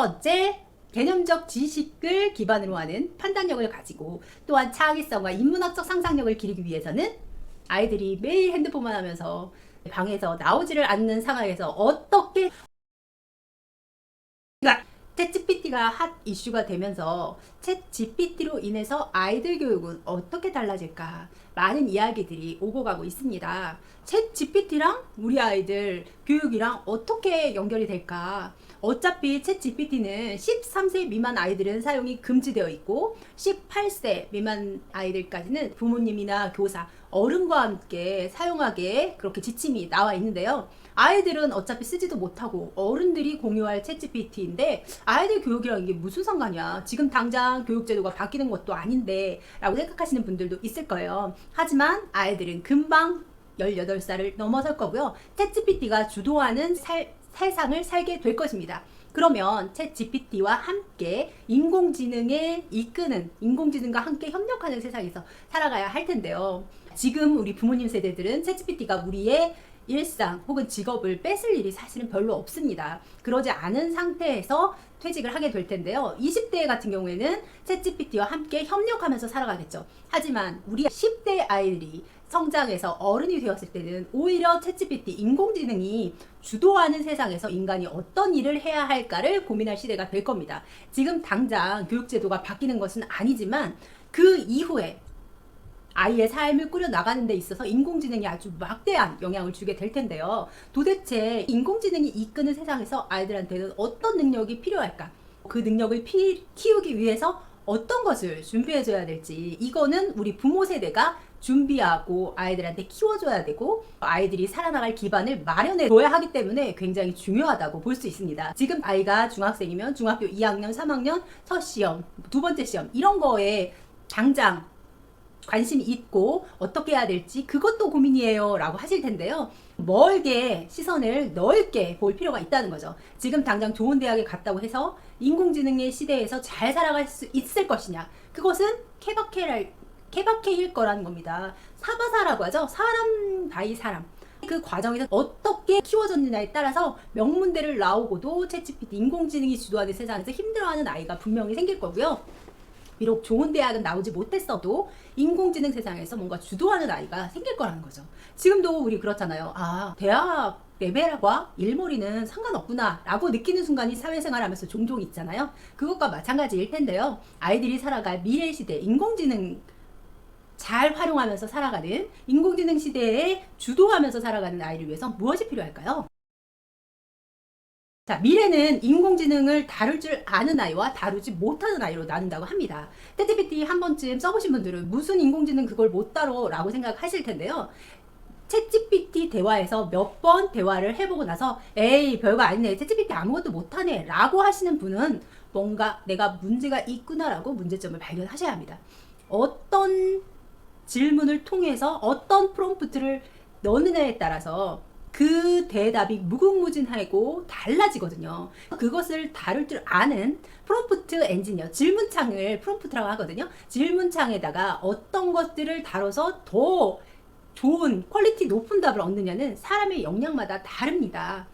번째, 개념적 지식을 기반으로 하는 판단력을 가지고 또한 창의성과 인문학적 상상력을 기르기 위해서는 아이들이 매일 핸드폰만 하면서 방에서 나오지를 않는 상황에서 어떻게 챗 GPT가 핫 이슈가 되면서 챗 GPT로 인해서 아이들 교육은 어떻게 달라질까 많은 이야기들이 오고 가고 있습니다. 챗 GPT랑 우리 아이들 교육이랑 어떻게 연결이 될까? 어차피 챗 GPT는 13세 미만 아이들은 사용이 금지되어 있고 18세 미만 아이들까지는 부모님이나 교사, 어른과 함께 사용하게 그렇게 지침이 나와 있는데요. 아이들은 어차피 쓰지도 못하고 어른들이 공유할 챗 GPT인데 아이들 교육이랑 이게 무슨 상관이야? 지금 당장 교육제도가 바뀌는 것도 아닌데 라고 생각하시는 분들도 있을 거예요. 하지만 아이들은 금방 18살을 넘어설 거고요. 챗 GPT가 주도하는 살, 세상을 살게 될 것입니다. 그러면 챗 GPT와 함께 인공지능에 이끄는 인공지능과 함께 협력하는 세상에서 살아가야 할 텐데요. 지금 우리 부모님 세대들은 챗 GPT가 우리의 일상 혹은 직업을 뺏을 일이 사실은 별로 없습니다. 그러지 않은 상태에서 퇴직을 하게 될 텐데요. 20대 같은 경우에는 챗GPT와 함께 협력하면서 살아가겠죠. 하지만 우리 10대 아이들이 성장해서 어른이 되었을 때는 오히려 챗GPT 인공지능이 주도하는 세상에서 인간이 어떤 일을 해야 할까를 고민할 시대가 될 겁니다. 지금 당장 교육제도가 바뀌는 것은 아니지만 그 이후에 아이의 삶을 꾸려 나가는 데 있어서 인공지능이 아주 막대한 영향을 주게 될 텐데요. 도대체 인공지능이 이끄는 세상에서 아이들한테는 어떤 능력이 필요할까? 그 능력을 피, 키우기 위해서 어떤 것을 준비해줘야 될지 이거는 우리 부모 세대가 준비하고 아이들한테 키워줘야 되고 아이들이 살아나갈 기반을 마련해 줘야 하기 때문에 굉장히 중요하다고 볼 수 있습니다. 지금 아이가 중학생이면 중학교 2학년, 3학년 첫 시험, 두 번째 시험 이런 거에 당장 관심이 있고 어떻게 해야 될지 그것도 고민이에요 라고 하실 텐데요. 멀게 시선을 넓게 볼 필요가 있다는 거죠. 지금 당장 좋은 대학에 갔다고 해서 인공지능의 시대에서 잘 살아갈 수 있을 것이냐. 그것은 케바케랄 케바케일 거라는 겁니다 사바사라고 하죠 사람 바이 사람 그 과정에서 어떻게 키워졌느냐에 따라서 명문대를 나오고도 채찌피티 인공지능이 주도하는 세상에서 힘들어하는 아이가 분명히 생길 거고요 비록 좋은 대학은 나오지 못했어도 인공지능 세상에서 뭔가 주도하는 아이가 생길 거라는 거죠. 지금도 우리 그렇잖아요. 아, 대학 레벨과 일머리는 상관없구나 라고 느끼는 순간이 사회생활 하면서 종종 있잖아요. 그것과 마찬가지일 텐데요. 아이들이 살아갈 미래 시대 인공지능 잘 활용하면서 살아가는 인공지능 시대에 주도하면서 살아가는 아이를 위해서 무엇이 필요할까요? 자, 미래는 인공지능을 다룰 줄 아는 아이와 다루지 못하는 아이로 나눈다고 합니다. 챗GPT 한 번쯤 써보신 분들은 무슨 인공지능 그걸 못 다뤄 라고 생각하실 텐데요. 챗GPT 대화에서 몇 번 대화를 해보고 나서 에이 별거 아니네 챗GPT 아무것도 못하네 라고 하시는 분은 뭔가 내가 문제가 있구나라고 문제점을 발견하셔야 합니다. 어떤 질문을 통해서 어떤 프롬프트를 넣느냐에 따라서 그 대답이 무궁무진하고 달라지거든요. 그것을 다룰 줄 아는 프롬프트 엔지니어, 질문창을 프롬프트라고 하거든요. 질문창에다가 어떤 것들을 다뤄서 더 좋은 퀄리티 높은 답을 얻느냐는 사람의 역량마다 다릅니다.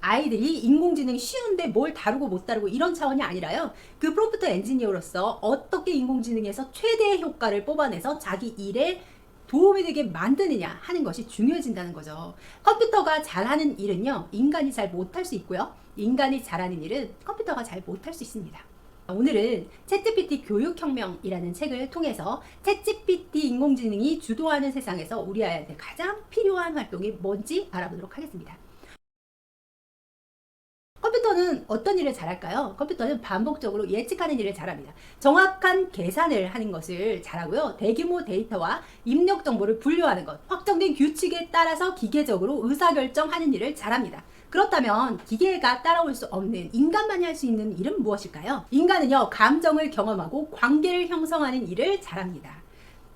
아이들이 인공지능이 쉬운데 뭘 다루고 못 다루고 이런 차원이 아니라요. 그 프롬프트 엔지니어로서 어떻게 인공지능에서 최대의 효과를 뽑아내서 자기 일에 도움이 되게 만드느냐 하는 것이 중요해진다는 거죠. 컴퓨터가 잘하는 일은요, 인간이 잘 못할 수 있고요. 인간이 잘하는 일은 컴퓨터가 잘 못할 수 있습니다. 오늘은 챗GPT 교육혁명이라는 책을 통해서 챗GPT 인공지능이 주도하는 세상에서 우리 아이한테 가장 필요한 활동이 뭔지 알아보도록 하겠습니다. 컴퓨터는 어떤 일을 잘할까요? 컴퓨터는 반복적으로 예측하는 일을 잘합니다. 정확한 계산을 하는 것을 잘하고요. 대규모 데이터와 입력 정보를 분류하는 것, 확정된 규칙에 따라서 기계적으로 의사결정하는 일을 잘합니다. 그렇다면 기계가 따라올 수 없는 인간만이 할 수 있는 일은 무엇일까요? 인간은요, 감정을 경험하고 관계를 형성하는 일을 잘합니다.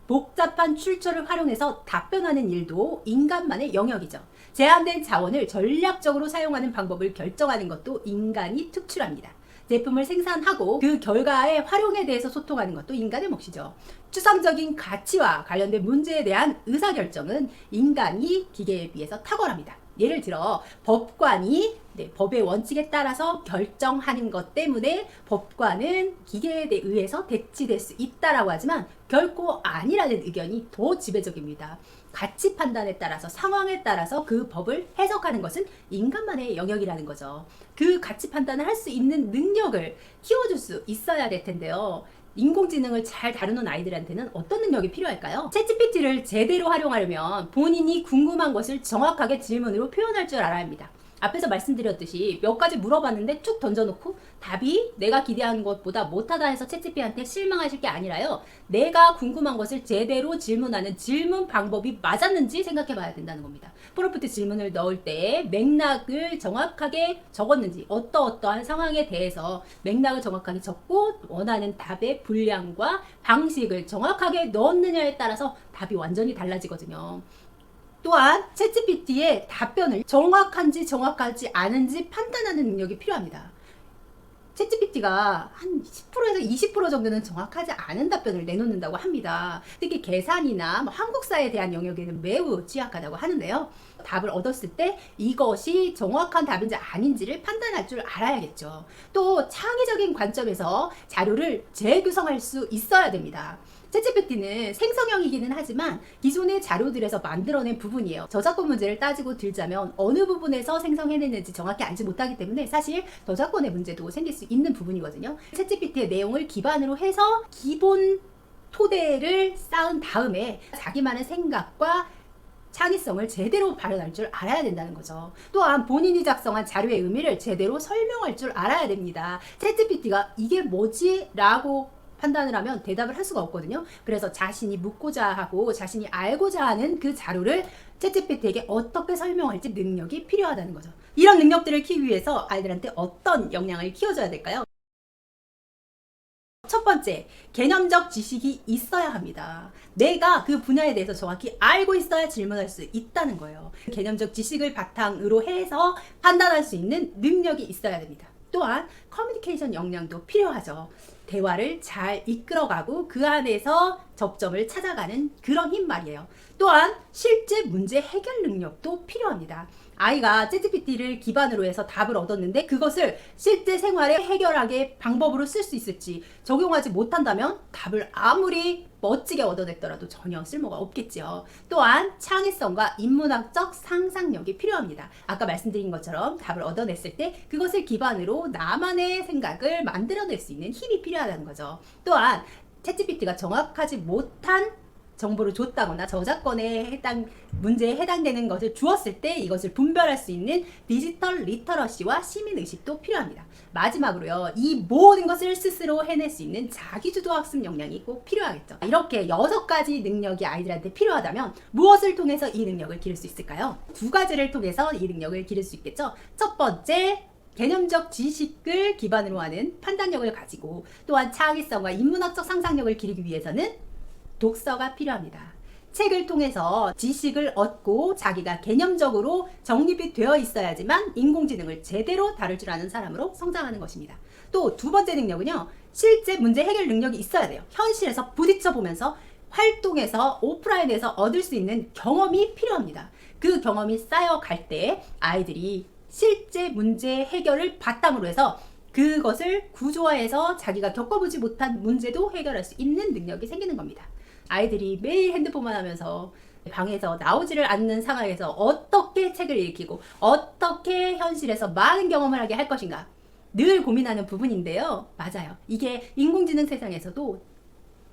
복잡한 출처를 활용해서 답변하는 일도 인간만의 영역이죠. 제한된 자원을 전략적으로 사용하는 방법을 결정하는 것도 인간이 특출합니다. 제품을 생산하고 그 결과의 활용에 대해서 소통하는 것도 인간의 몫이죠. 추상적인 가치와 관련된 문제에 대한 의사결정은 인간이 기계에 비해서 탁월합니다. 예를 들어 법관이 네, 법의 원칙에 따라서 결정하는 것 때문에 법관은 기계에 의해서 대치될 수 있다라고 하지만 결코 아니라는 의견이 더 지배적입니다. 가치 판단에 따라서 상황에 따라서 그 법을 해석하는 것은 인간만의 영역이라는 거죠. 그 가치 판단을 할 수 있는 능력을 키워줄 수 있어야 될 텐데요. 인공지능을 잘 다루는 아이들한테는 어떤 능력이 필요할까요? 챗GPT를 제대로 활용하려면 본인이 궁금한 것을 정확하게 질문으로 표현할 줄 알아야 합니다. 앞에서 말씀드렸듯이 몇 가지 물어봤는데 쭉 던져놓고 답이 내가 기대한 것보다 못하다 해서 챗GPT한테 실망하실 게 아니라요. 내가 궁금한 것을 제대로 질문하는 질문 방법이 맞았는지 생각해 봐야 된다는 겁니다. 프로프트 질문을 넣을 때 맥락을 정확하게 적었는지 어떠어떠한 상황에 대해서 맥락을 정확하게 적고 원하는 답의 분량과 방식을 정확하게 넣었느냐에 따라서 답이 완전히 달라지거든요. 또한 챗GPT의 답변을 정확한지 정확하지 않은지 판단하는 능력이 필요합니다. 챗GPT가 한 10%에서 20% 정도는 정확하지 않은 답변을 내놓는다고 합니다. 특히 계산이나 뭐 한국사에 대한 영역에는 매우 취약하다고 하는데요. 답을 얻었을 때 이것이 정확한 답인지 아닌지를 판단할 줄 알아야겠죠. 또 창의적인 관점에서 자료를 재구성할 수 있어야 됩니다. 챗GPT는 생성형이기는 하지만 기존의 자료들에서 만들어낸 부분이에요. 저작권 문제를 따지고 들자면 어느 부분에서 생성해냈는지 정확히 알지 못하기 때문에 사실 저작권의 문제도 생길 수 있는 부분이거든요. 챗GPT의 내용을 기반으로 해서 기본 토대를 쌓은 다음에 자기만의 생각과 창의성을 제대로 발현할 줄 알아야 된다는 거죠. 또한 본인이 작성한 자료의 의미를 제대로 설명할 줄 알아야 됩니다. 챗GPT가 이게 뭐지? 라고 판단을 하면 대답을 할 수가 없거든요. 그래서 자신이 묻고자 하고 자신이 알고자 하는 그 자료를 챗GPT에게 어떻게 설명할지 능력이 필요하다는 거죠. 이런 능력들을 키우기 위해서 아이들한테 어떤 역량을 키워줘야 될까요? 첫 번째, 개념적 지식이 있어야 합니다. 내가 그 분야에 대해서 정확히 알고 있어야 질문할 수 있다는 거예요. 개념적 지식을 바탕으로 해서 판단할 수 있는 능력이 있어야 됩니다. 또한 커뮤니케이션 역량도 필요하죠. 대화를 잘 이끌어가고 그 안에서 접점을 찾아가는 그런 힘 말이에요. 또한 실제 문제 해결 능력도 필요합니다. 아이가 챗GPT를 기반으로 해서 답을 얻었는데 그것을 실제 생활에 해결하게 방법으로 쓸 수 있을지 적용하지 못한다면 답을 아무리 멋지게 얻어냈더라도 전혀 쓸모가 없겠죠. 또한 창의성과 인문학적 상상력이 필요합니다. 아까 말씀드린 것처럼 답을 얻어냈을 때 그것을 기반으로 나만의 생각을 만들어낼 수 있는 힘이 필요하다는 거죠. 또한 챗GPT가 정확하지 못한 정보를 줬다거나 저작권에 해당 문제에 해당되는 것을 주었을 때 이것을 분별할 수 있는 디지털 리터러시와 시민 의식도 필요합니다. 마지막으로요. 이 모든 것을 스스로 해낼 수 있는 자기주도 학습 역량이 꼭 필요하겠죠. 이렇게 여섯 가지 능력이 아이들한테 필요하다면 무엇을 통해서 이 능력을 기를 수 있을까요? 두 가지를 통해서 이 능력을 기를 수 있겠죠. 첫 번째 개념적 지식을 기반으로 하는 판단력을 가지고 또한 창의성과 인문학적 상상력을 기르기 위해서는 독서가 필요합니다. 책을 통해서 지식을 얻고 자기가 개념적으로 정립이 되어 있어야지만 인공지능을 제대로 다룰 줄 아는 사람으로 성장하는 것입니다. 또 두 번째 능력은요, 실제 문제 해결 능력이 있어야 돼요. 현실에서 부딪혀 보면서 활동에서 오프라인에서 얻을 수 있는 경험이 필요합니다. 그 경험이 쌓여갈 때 아이들이 실제 문제 해결을 바탕으로 해서 그것을 구조화해서 자기가 겪어보지 못한 문제도 해결할 수 있는 능력이 생기는 겁니다. 아이들이 매일 핸드폰만 하면서 방에서 나오지를 않는 상황에서 어떻게 책을 읽히고 어떻게 현실에서 많은 경험을 하게 할 것인가 늘 고민하는 부분인데요. 맞아요. 이게 인공지능 세상에서도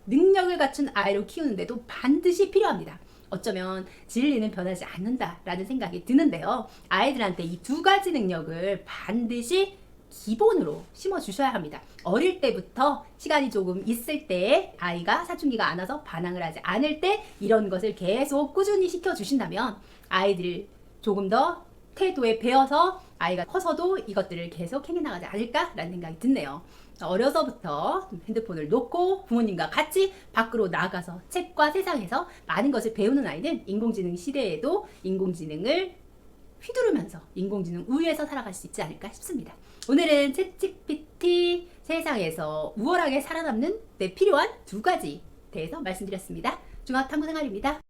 능력을 갖춘 아이를 키우는데도 반드시 필요합니다. 어쩌면 진리는 변하지 않는다라는 생각이 드는데요. 아이들한테 이 두 가지 능력을 반드시 기본으로 심어 주셔야 합니다. 어릴 때부터 시간이 조금 있을 때 아이가 사춘기가 안 와서 반항을 하지 않을 때 이런 것을 계속 꾸준히 시켜 주신다면 아이들을 조금 더 태도에 배워서 아이가 커서도 이것들을 계속 행해 나가지 않을까라는 생각이 드네요. 어려서부터 핸드폰을 놓고 부모님과 같이 밖으로 나가서 책과 세상에서 많은 것을 배우는 아이는 인공지능 시대에도 인공지능을 휘두르면서 인공지능 우위에서 살아갈 수 있지 않을까 싶습니다. 오늘은 챗GPT 세상에서 우월하게 살아남는 데 필요한 두 가지 대해서 말씀드렸습니다. 중학탐구 생활입니다.